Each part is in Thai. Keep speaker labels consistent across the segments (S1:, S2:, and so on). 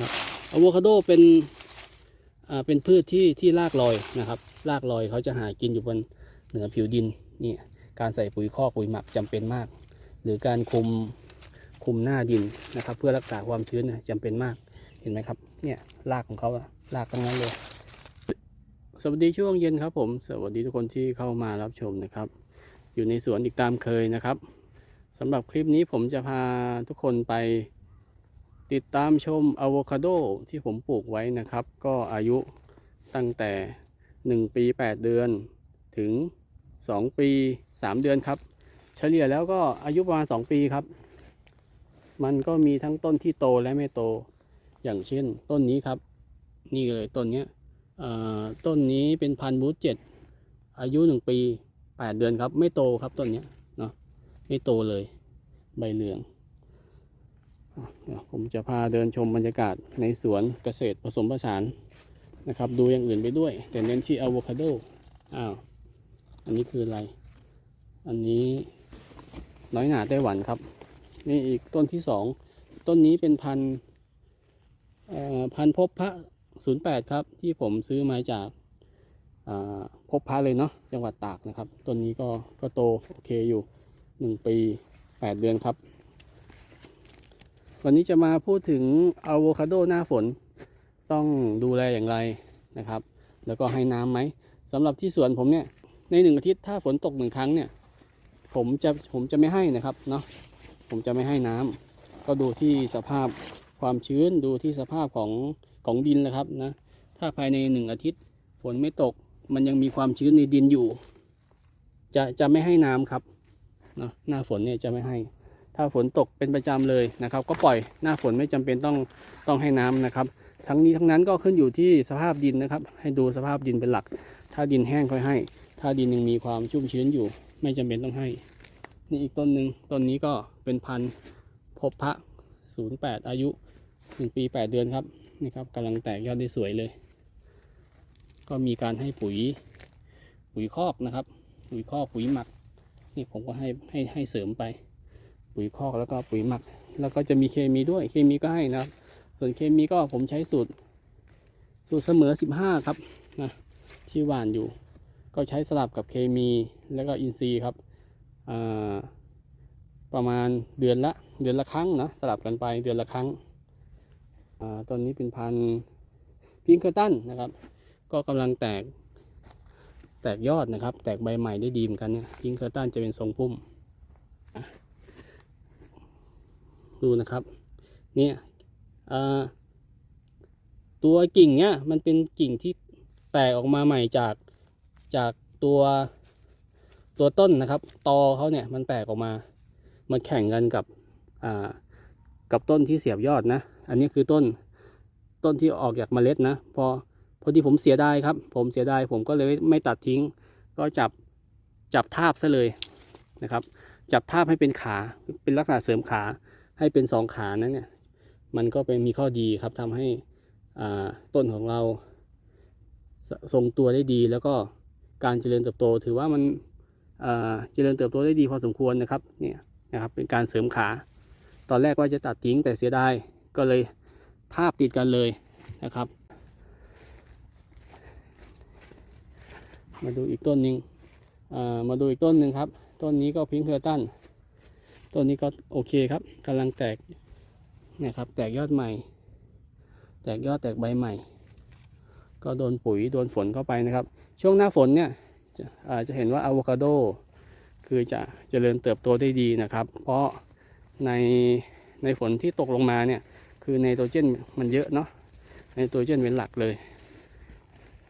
S1: อะโวคาโดเป็นเป็นพืชที่ที่รากลอยนะครับ รากลอยเขาจะหากินอยู่บนเหนือผิวดินนี่การใส่ปุ๋ยคอกปุ๋ยหมักจำเป็นมาก หรือการคุมคุมหน้าดินนะครับ เพื่อรักษาความชื้นเนี่ยจำเป็นมากเห็นไหมครับเนี่ยรากของเขาอะรากทั้งนั้นเลย สวัสดีช่วงเย็นครับผม สวัสดีทุกคนที่เข้ามารับชมนะครับ อยู่ในสวนอีกตามเคยนะครับสำหรับคลิปนี้ผมจะพาทุกคนไป ติดตามชมอะโวคาโดที่ผมปลูกไว้นะครับ ก็อายุตั้งแต่ 1 ปี 8 เดือน ถึง 2 ปี 3 เดือนครับ เฉลี่ยแล้วก็อายุประมาณ 2 ปีครับ มันก็มีทั้งต้นที่โตและไม่โต อย่างเช่น ต้นนี้ครับ นี่เลยต้นนี้ต้นนี้เป็นพันธุ์บูธเจ็ดอายุ 1 ปี 8 เดือนครับ ไม่โตครับต้นนี้เนาะไม่โตเลยใบเหลือง ผมจะพาเดินชมบรรยากาศในสวนเกษตรผสมผสานนะครับ ดูอย่างอื่นไปด้วย แต่เน้นที่อะโวคาโดอ้าวอันนี้คืออะไร อันนี้น้อยหนาไต้หวันครับ นี่อีกต้นที่สองต้นนี้เป็นพันพันพบพระศูนย์แปดครับ ที่ผมซื้อมาจากาพบพระเลยเนาะจังหวัดตากนะครับต้นนี้ก็ก็โตโอเคอยู่หนึ่งปีแปดเดือนครับ วันนี้จะมาพูดถึงอะโวคาโดหน้าฝน ต้องดูแลอย่างไรนะครับ แล้วก็ให้น้ำไหมสำหรับที่สวนผมเนี่ยในหนึ่งอาทิตย์ถ้าฝนตกหนึ่งครั้งเนี่ย ผมจะผมจะไม่ให้นะครับเนาะผมจะไม่ให้น้ำก็ดูที่สภาพความชื้นดูที่สภาพของของดินนะครับนะถ้าภายในหนึ่งอาทิตย์ฝนไม่ตกมันยังมีความชื้นในดินอยู่ จะจะไม่ให้น้ำครับเนาะหน้าฝนเนี่ยจะไม่ให้ ถ้าฝนตกเป็นประจำเลยนะครับ ก็ปล่อยหน้าฝนไม่จำเป็นต้องต้องให้น้ำนะครับ ทั้งนี้ทั้งนั้นก็ขึ้นอยู่ที่สภาพดินนะครับ ให้ดูสภาพดินเป็นหลัก ถ้าดินแห้งค่อยให้ ถ้าดินยังมีความชุ่มชื้นอยู่ ไม่จำเป็นต้องให้ นี่อีกต้นหนึ่งต้นนี้ก็เป็นพันธุ์พบพระ 08 อายุ1ปี 8 เดือนครับนี่ครับกำลังแตกยอดได้สวยเลย ก็มีการให้ปุ๋ยปุ๋ยคอกนะครับ ปุ๋ยคอกปุ๋ยหมักนี่ผมก็ให้ให้ให้เสริมไป ปุ๋ยคอกแล้วก็ปุ๋ยหมัก แล้วก็จะมีเคมีด้วยเคมีก็ให้นะครับ ส่วนเคมีก็ผมใช้สูตร สูตรเสมอ 15 ครับนะที่หวานอยู่ ก็ใช้สลับกับเคมีแล้วก็อินทรีย์ครับประมาณเดือนละเดือนละครั้งนะสลับกันไปเดือนละครั้งอต้นนี้เป็นพันพิงเกอร์ตันนะครับ ก็กำลังแตกแตกยอดนะครับ แตกใบใหม่ได้ดีเหมือนกันเนี่ยพิงเกอร์ตันจะเป็นทรงพุ่ม ดูนะครับ เนี่ยตัวกิ่งเนี่ยมันเป็นกิ่งที่แตกออกมาใหม่จากจากตัวตัวต้นนะครับ ตอเขาเนี่ยมันแตกออกมามันแข่งกันกับอ่ากับต้นที่เสียบยอดนะ อันนี้คือต้นต้นที่ออกจากเมล็ดนะ พอพอที่ผมเสียดายครับ ผมเสียดายผมก็เลยไม่ไม่ตัดทิ้ง ก็จับจับทาบซะเลยนะครับ จับทาบให้เป็นขาเป็นลักษณะเสริมขา ให้เป็นสองขานั้นเนี่ยมันก็เป็นมีข้อดีครับทำให้อ่าต้นของเราทรงตัวได้ดี แล้วก็การเจริญเติบโต ถือว่ามันอ่าเจริญเติบโตได้ดีพอสมควรนะครับเนี่ยนะครับเป็นการเสริมขา ตอนแรกว่าจะตัดทิ้งแต่เสียดายก็เลยทาบติดกันเลยนะครับ มาดูอีกต้นหนึ่งมาดูอีกต้นหนึ่งครับ ต้นนี้ก็พิงค์เคอร์ตัน ต้นนี้ก็โอเคครับกำลังแตกนี่ยครับ แตกยอดใหม่ แตกยอดแตกใบใหม่ ก็โดนปุ๋ยโดนฝนเข้าไปนะครับ ช่วงหน้าฝนเนี่ยจะอาจจะเห็นว่าอะโวคาโดคือจะเจริญเติบโตได้ดีนะครับ เพราะในในฝนที่ตกลงมาเนี่ยคือไนโตรเจนมันเยอะเนาะไนโตรเจนเป็นหลักเลย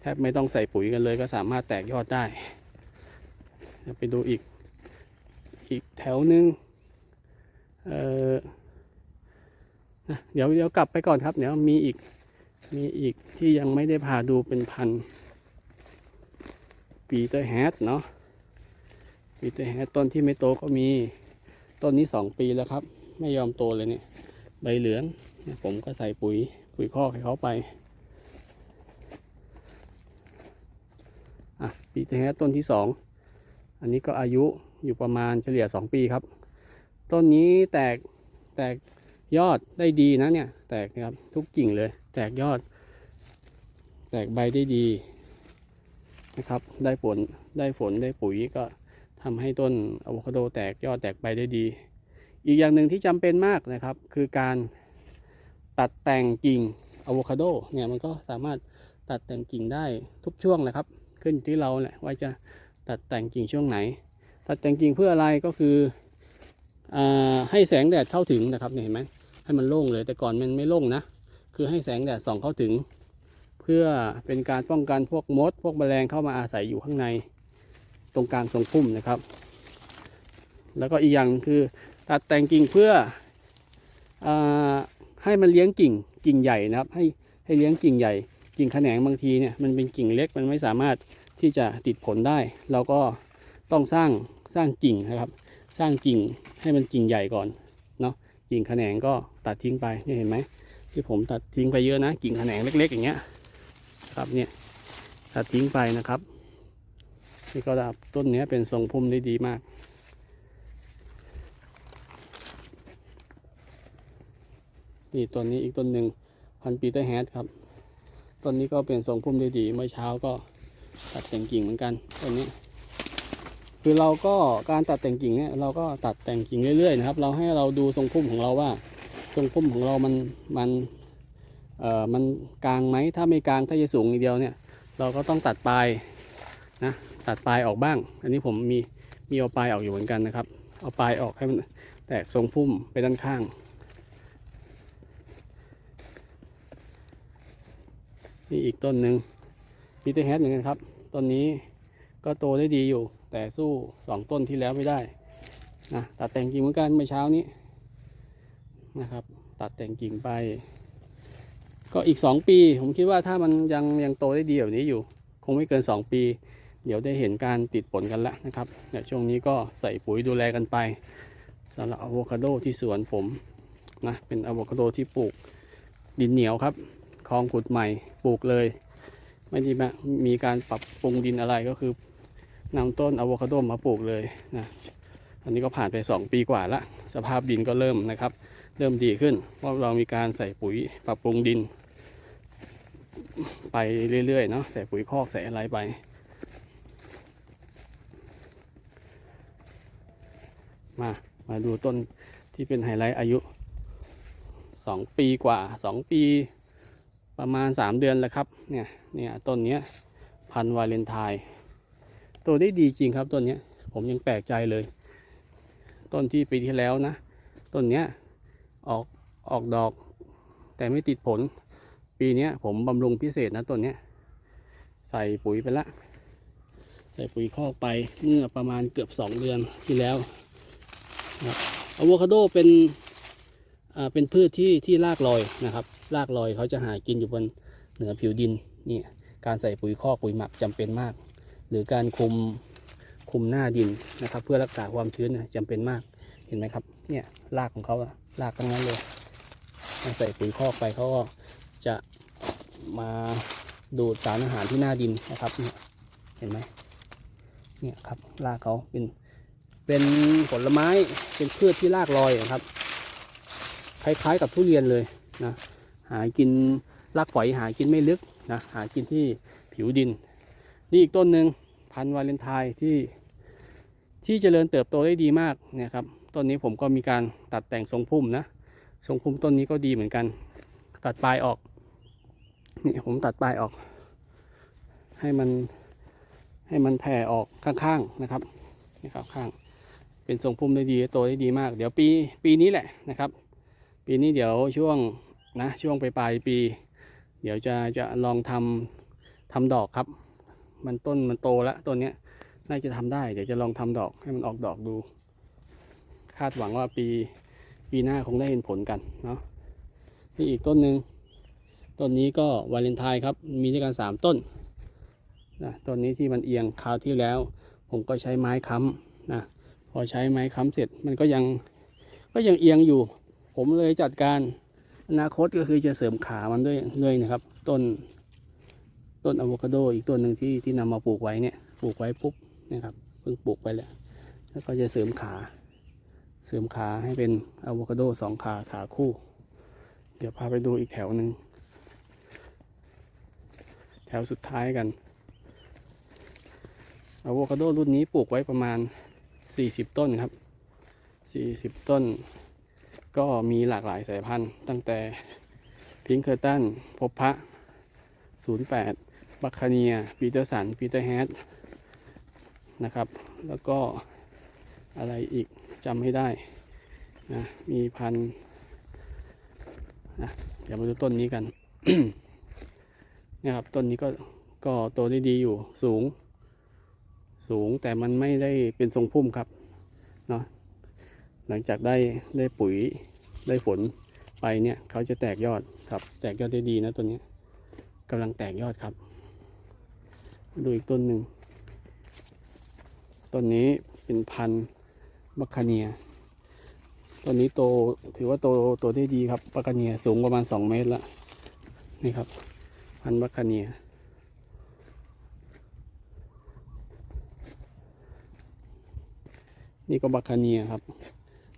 S1: แทบไม่ต้องใส่ปุ๋ยกันเลยก็สามารถแตกยอดได้ไปดูอีกอีกแถวหนึ่ง เออเดี๋ยวเดี๋ยวกลับไปก่อนครับ เดี๋ยวมีอีกมีอีกที่ยังไม่ได้พาดูเป็นพันปีเตอร์แฮทเนาะปีเตอร์แฮทต้นที่ไม่โตก็มีต้นนี้สองปีแล้วครับ ไม่ยอมโตเลยเนี่ย ใบเหลือง ผมก็ใส่ปุ๋ยปุ๋ยคอกให้เขาไปอะปีเตอร์แฮทต้นที่สองอันนี้ก็อายุอยู่ประมาณเฉลี่ย2ปีครับ ต้นนี้แตกแตกยอดได้ดีนะเนี่ย แตกนะครับทุกกิ่งเลย แตกยอด แตกใบได้ดีนะครับ ได้ผลได้ฝนได้ปุ๋ยก็ทำให้ต้นอะโวคาโดแตกยอดแตกใบได้ดี อีกอย่างหนึ่งที่จำเป็นมากนะครับ คือการตัดแต่งกิ่งอะโวคาโดเนี่ยมันก็สามารถตัดแต่งกิ่งได้ทุกช่วงนะครับ ขึ้นที่เราแหละว่าจะตัดแต่งกิ่งช่วงไหน ตัดแต่งกิ่งเพื่ออะไรก็คือ ให้แสงแดดเข้าถึงนะครับเนี่ยเห็นไหมให้มันโล่งเลยแต่ก่อนมันไม่โล่งนะ คือให้แสงแดดส่องเข้าถึง เพื่อเป็นการป้องกันพวกมด พวกแมลงเข้ามาอาศัยอยู่ข้างในตรงกลางทรงพุ่มนะครับ แล้วก็อีกอย่างคือตัดแต่งกิ่งเพื่ออให้มันเลี้ยงกิ่งกิ่งใหญ่นะครับ ให้ให้เลี้ยงกิ่งใหญ่ กิ่งแขนงบางทีเนี่ยมันเป็นกิ่งเล็กมันไม่สามารถที่จะติดผลได้ เราก็ต้องสร้างสร้างกิ่งนะครับ สร้างกิ่งให้มันกิ่งใหญ่ก่อนเนาะกิ่งแขนงก็ตัดทิ้งไปเนี่ยเห็นไหมที่ผมตัดทิ้งไปเยอะนะ กิ่งแขนงเล็ก ๆ อย่างเงี้ยครับเนี่ยตัดทิ้งไปนะครับนี่ก็ดับต้นเนี้ยเป็นทรงพุ่มได้ดีมาก นี่ต้นนี้อีกต้นหนึ่งพันปีเตอร์แฮดครับต้นนี้ก็เป็นทรงพุ่มได้ดีเมื่อเช้าก็ตัดแต่งกิ่งเหมือนกันต้นนี้ คือเราก็การตัดแต่งกิ่งเนี่ยเราก็ตัดแต่งกิ่งเรื่อยๆนะครับ เราให้เราดูทรงพุ่มของเราว่า ทรงพุ่มของเรามันมันเอ่อมันกลางไหมถ้าไม่กลางถ้าจะสูงอย่างเดียวเนี่ยเราก็ต้องตัดปลายนะตัดปลายออกบ้าง อันนี้ผมมีมีเอาปลายออกอยู่เหมือนกันนะครับ เอาปลายออกให้มันแตกทรงพุ่มไปด้านข้างนี่อีกต้นหนึ่งพีเตอร์แฮดเหมือนกันครับ ต้นนี้ก็โตได้ดีอยู่ แต่สู้สองต้นที่แล้วไม่ได้นะตัดแต่งกิ่งเหมือนกันเมื่อเช้านี้นะครับ ตัดแต่งกิ่งไป ก็อีกสองปี ผมคิดว่าถ้ามันยังยังโตได้ดีแบบนี้อยู่ คงไม่เกินสองปี เดี๋ยวได้เห็นการติดผลกันแล้วนะครับเนี่ยช่วงนี้ก็ใส่ปุ๋ยดูแลกันไปสำหรับอะโวคาโดที่สวนผมนะเป็นอะโวคาโดที่ปลูกดินเหนียวครับคลองขุดใหม่ปลูกเลย ไม่ได้มามีการปรับปรุงดินอะไรก็คือ นำต้นอะโวคาโดมาปลูกเลยนะอันนี้ก็ผ่านไป 2 ปีกว่าละสภาพดินก็เริ่มนะครับ เริ่มดีขึ้นเพราะเรามีการใส่ปุ๋ยปรับปรุงดิน ไปเรื่อยๆเนาะใส่ปุ๋ยคอกใส่อะไรไป มามาดูต้นที่เป็นไฮไลท์อายุ 2 ปีกว่า 2 ปีประมาณ 3 เดือนแล้วครับเนี่ยเนี่ยต้นเนี้ยพันวาเลนไทน์ ตัวได้ดีจริงครับต้นนี้ผมยังแปลกใจเลย ต้นที่ปีที่แล้วนะ ต้นนี้ออกออกดอก แต่ไม่ติดผล ปีนี้ผมบำรุงพิเศษนะต้นนี้ใส่ปุ๋ยไปละใส่ปุ๋ยคอกไปเมื่อประมาณเกือบ 2 เดือนที่แล้วนะอะโวคาโดเป็นอ่าเป็นพืชที่ที่รากลอยนะครับรากลอยเขาจะหากินอยู่บนเหนือผิวดินนี่การใส่ปุ๋ยคอกปุ๋ยหมักจำเป็นมาก หรือการคุมคุมหน้าดินนะครับ เพื่อรักษาความชื้นจำเป็นมากเห็นไหมครับ เนี่ยรากของเขาอะรากทั้งนั้นเลยใส่ปุ๋ยคอกไปเขาก็จะมาดูดสารอาหารที่หน้าดินนะครับเห็นไหมเนี่ยครับรากเขาเป็นเป็นผลไม้เป็นพืชที่รากลอยนะครับ คล้ายๆกับทุเรียนเลยนะหากินรากฝอยหากินไม่ลึกนะหากินที่ผิวดิน นี่อีกต้นหนึ่ง พันธุ์วาเลนไทน์ที่ที่เจริญเติบโตได้ดีมากเนี่ยครับต้นนี้ผมก็มีการตัดแต่งทรงพุ่มนะทรงพุ่มต้นนี้ก็ดีเหมือนกัน ตัดปลายออกนี่ผมตัดปลายออก ให้มันให้มันแผ่ออกข้างๆนะครับนี่ครับข้างเป็นทรงพุ่มได้ดีโตได้ดีมาก เดี๋ยวปีปีนี้แหละนะครับ ปีนี้เดี๋ยวช่วงนะช่วงปลายปลายปีเดี๋ยวจะจะลองทำทำดอกครับ มันต้นมันโตแล้วต้นเนี้ยน่าจะทำได้ เดี๋ยวจะลองทำดอกให้มันออกดอกดู คาดหวังว่าปีปีหน้าคงได้เห็นผลกันเนาะนี่อีกต้นหนึ่งต้นนี้ก็วาเลนไทน์ครับ มีด้วยกันสามต้นนะต้นนี้ที่มันเอียงคราวที่แล้ว ผมก็ใช้ไม้ค้ำนะพอใช้ไม้ค้ำเสร็จมันก็ยังก็ยังเอียงอยู่ ผมเลยจัดการอนาคตก็คือจะเสริมขามันด้วยด้วยนะครับ ต้น ต้นอะโวคาโดอีกต้นหนึ่งที่ที่นำมาปลูกไว้เนี่ยปลูกไว้ปุ๊บนะครับเพิ่งปลูกไปแล้วแล้วก็จะเสริมขา เสริมขาให้เป็นอะโวคาโดสองขาขาคู่ เดี๋ยวพาไปดูอีกแถวหนึ่งแถวสุดท้ายกันอะโวคาโดรุ่นนี้ปลูกไว้ประมาณ 40 ต้นครับ 40 ต้น ก็มีหลากหลายสายพันธุ์ ตั้งแต่พิงเคอร์ตันพบพระ 08 บัคเนียปีเตอร์สันปีเตอร์แฮดนะครับ แล้วก็อะไรอีกจำไม่ได้นะมีพันธุ์นะเดี๋ยวมาดูต้นนี้กันนี่ยครับต้นนี้ก็ก็โตได้ดีอยู่สูง สูงแต่มันไม่ได้เป็นทรงพุ่มครับเนาะหลังจากได้ได้ปุ๋ยได้ฝนไปเนี่ยเขาจะแตกยอดครับ แตกยอดได้ดีนะต้นนี้กำลังแตกยอดครับ ดูอีกต้นหนึ่ง ต้นนี้เป็นพันธุ์บัคคเนีย ต้นนี้โตถือว่าโตโตได้ดีครับบัคคเนียสูงประมาณ2เมตรล้วนี่ครับ พันธุ์บัคคเนียนี่ก็บัคคเนียครับ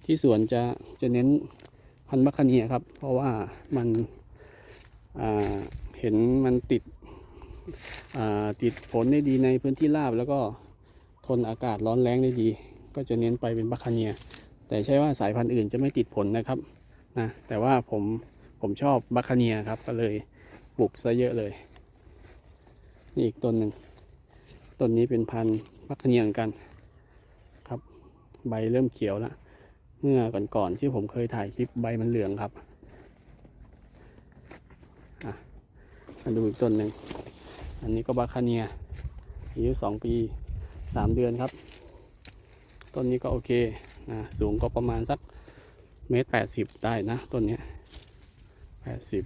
S1: ที่สวนจะจะเน้นพันธุ์บัคคเนียครับ เพราะว่ามันเห็นมันติด ติดผลได้ดีในพื้นที่ราบ แล้วก็ทนอากาศร้อนแรงได้ดี ก็จะเน้นไปเป็นบัคเนีย แต่ใช่ว่าสายพันธุ์อื่นจะไม่ติดผลนะครับนะแต่ว่าผมผมชอบบัคเนียครับก็เลยปลูกซะเยอะเลย นี่อีกต้นหนึ่งต้นนี้เป็นพันธุ์บัคเนียเหมือนกันใบเริ่มเขียวแล้วเมื่อก่อนๆที่ผมเคยถ่ายคลิปใบมันเหลืองครับมาดูอีกต้นหนึ่ง อันนี้ก็บาคาเนียอายุสองปีสามเดือนครับ ต้นนี้ก็โอเคนะสูงก็ประมาณสักเมตรแปดสิบได้นะต้นนี้แปดสิบ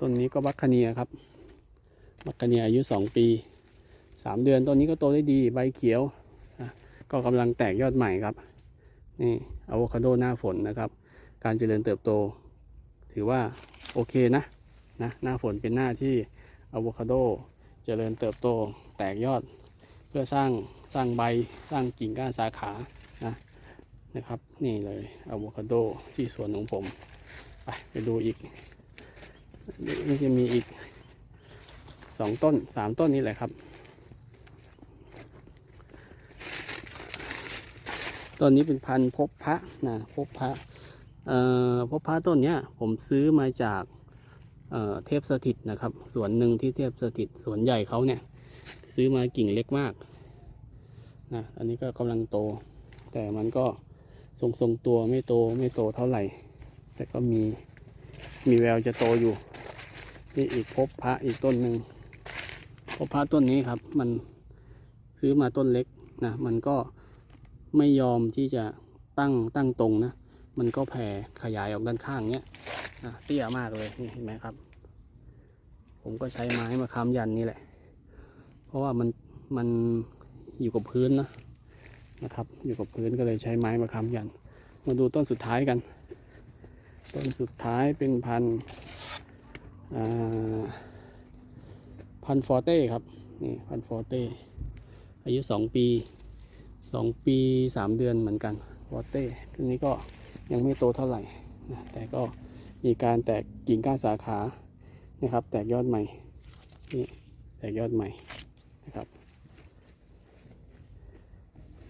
S1: ต้นนี้ก็บัคคาเนียครับมักกะเนียอายุ 2 ปี 3 เดือนต้นนี้ก็โตได้ดีใบเขียวนะก็กำลังแตกยอดใหม่ครับ นี่อะโวคาโดหน้าฝนนะครับ การเจริญเติบโต ถือว่าโอเคนะนะหน้าฝนเป็นหน้าที่อะโวคาโดเจริญเติบโตแตกยอด เพื่อสร้างสร้างใบสร้างกิ่งก้านสาขานะนะครับ นี่เลยอะโวคาโดที่สวนของผมไปไปดูอีกนี่จะมีอีกสองต้นสามต้นนี้แหละครับ ต้นนี้เป็นพันธุ์พบพระนะพบพระ พบพระต้นเนี้ยผมซื้อมาจากเเทพสถิตนะครับสวนหนึ่งที่เทพสถิตสวนใหญ่เขาเนี่ย ซื้อมากิ่งเล็กมากนะอันนี้ก็กำลังโต แต่มันก็ทรงทรงตัวไม่โตไม่โตเท่าไหร่ แต่ก็มีมีแววจะโตอยู่ นี่อีกพบพระอีกต้นหนึ่งพบพระต้นนี้ครับ มันซื้อมาต้นเล็กนะมันก็ไม่ยอมที่จะตั้งตั้งตรงนะ มันก็แผ่ขยายออกด้านข้างเนี้ยเตี้ยมากเลยนี่เห็นไหมครับ ผมก็ใช้ไม้มาค้ำยันนี่แหละ เพราะว่ามันมันอยู่กับพื้นนะนะครับ อยู่กับพื้นก็เลยใช้ไม้มาค้ำยัน มาดูต้นสุดท้ายกัน ต้นสุดท้ายเป็นพันพันฟอร์เต้ครับนี่พันฟอร์เต้อายุสองปีสองปีสามเดือนเหมือนกันฟอร์เต้ตัวนี้ก็ ยังไม่โตเท่าไหร่นะแต่ก็มีการแตกกิ่งก้านสาขานะครับ แตกยอดใหม่นี่แตกยอดใหม่นะครับ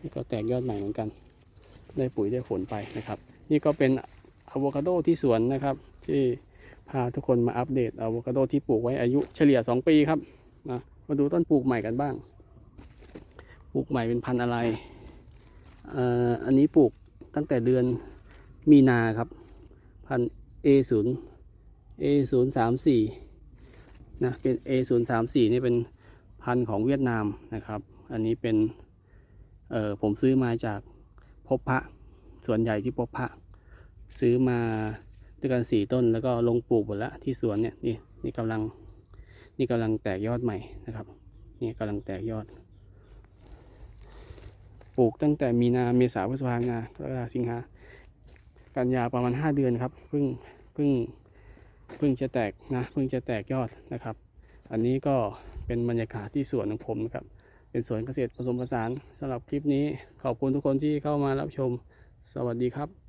S1: นี่ก็แตกยอดใหม่เหมือนกัน ได้ปุ๋ยได้ฝนไปนะครับ นี่ก็เป็นอะโวคาโดที่สวนนะครับ ที่พาทุกคนมาอัปเดตอะโวคาโดที่ปลูกไว้อายุเฉลี่ย 2 ปีครับนะมาดูต้นปลูกใหม่กันบ้าง ปลูกใหม่เป็นพันธุ์อะไรอ่ออันนี้ปลูกตั้งแต่เดือน มีนาครับ พัน A0 A034 นะเป็น A034 นี่เป็นพันธุ์ของเวียดนามนะครับ อันนี้เป็นเออผมซื้อมาจากพบพระ ส่วนใหญ่ที่พบพระ ซื้อมาด้วยกันสี่ต้นแล้วก็ลงปลูกหมดล้วที่สวนเนี่ยนี่นี่กำลังนี่กำลังแตกยอดใหม่นะครับ นี่กำลังแตกยอด ปลูกตั้งแต่มีนาเมษาพฤษภาคมแล้วก็สิงหา กันยาประมาณห้าเดือนครับเพิ่งเพิ่งเพิ่งจะแตกนะเพิ่งจะแตกยอดนะครับ อันนี้ก็เป็นบรรยากาศที่สวนของผมนะครับ เป็นสวนเกษตรผสมผสานสำหรับคลิปนี้ขอบคุณทุกคนที่เข้ามารับชม สวัสดีครับ